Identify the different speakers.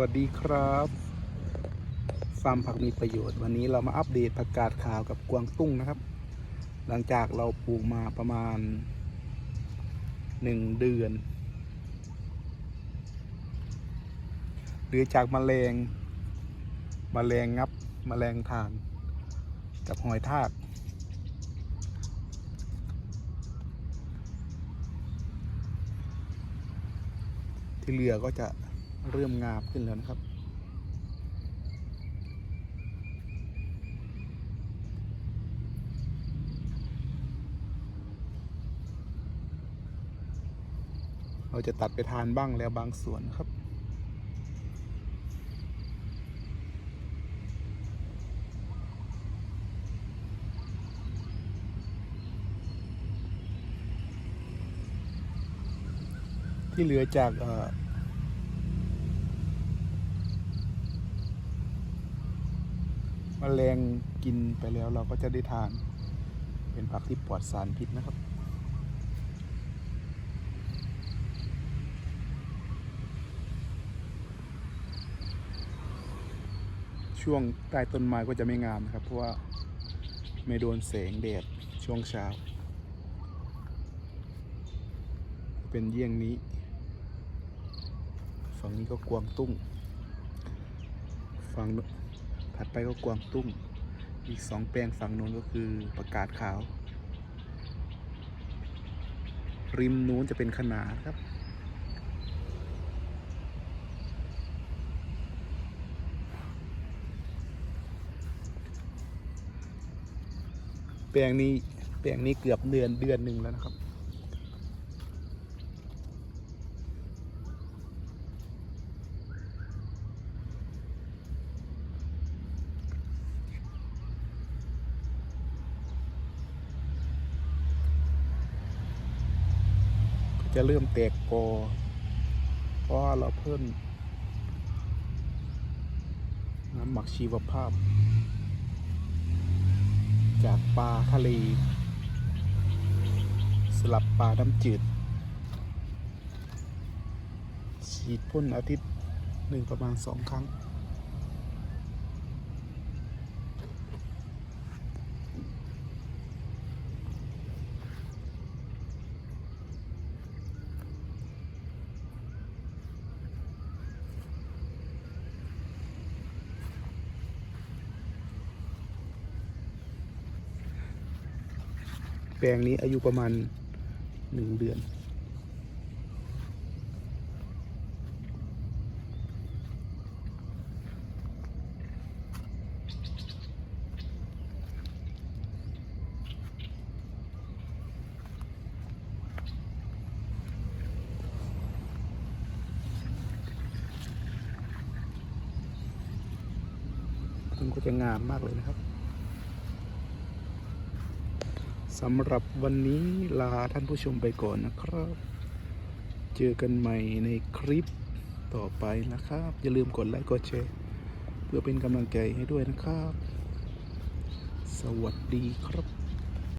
Speaker 1: วัสดีครับฟาร์มผักมีประโยชน์วันนี้เรามาอัปเดตผักกาดขาวกับกวางตุ้งนะครับ หลังจากเราปลูกมาประมาณหนึ่งเดือน หรือจากมแมลงมแมลงงับมแมลงทาน กับหอยทากที่เหลือก็จะ เริ่มงามขึ้นแล้วนะครับ เราจะตัดไปทานบ้างแล้วบางส่วนครับที่เหลือจากเอ่อ มแมลงกินไปแล้วเราก็จะได้ทาน เป็นผักที่ปลอดสารพิษนะครับช่วงใต้ต้นไม้ก็จะไม่งามนะครับ เพราะว่าไม่โดนแสงแดดช่วงเช้า เป็นเยี่ยงนี้ ฝั่งนี้ก็กวางตุ้ง ฝั่ง ถัดไปก็กวางตุ้ง อีกสองแปลงฝั่งโน้นก็คือประกาศขาว ริมนู้นจะเป็นขนาดครับแปลงนี้แปลงนี้เกือบเดือนเดือนหนึ่งแล้วนะครับ จะเริ่มแตกกอเพราะเราเพิ่มน้ำหมักชีวภาพ จากปลาทะเล สลับปลาน้ำจืด ฉีดพ่นอาทิตย์หนึ่งประมาณสองครั้ง แปลงนี้อายุประมาณหนึ่งเดือน มันก็จะงามมากเลยนะครับ สำหรับวันนี้ลาท่านผู้ชมไปก่อนนะครับ เจอกันใหม่ในคลิปต่อไปนะครับ อย่าลืมกดไลค์กดแชร์เพื่อเป็นกำลังใจให้ด้วยนะครับ สวัสดีครับ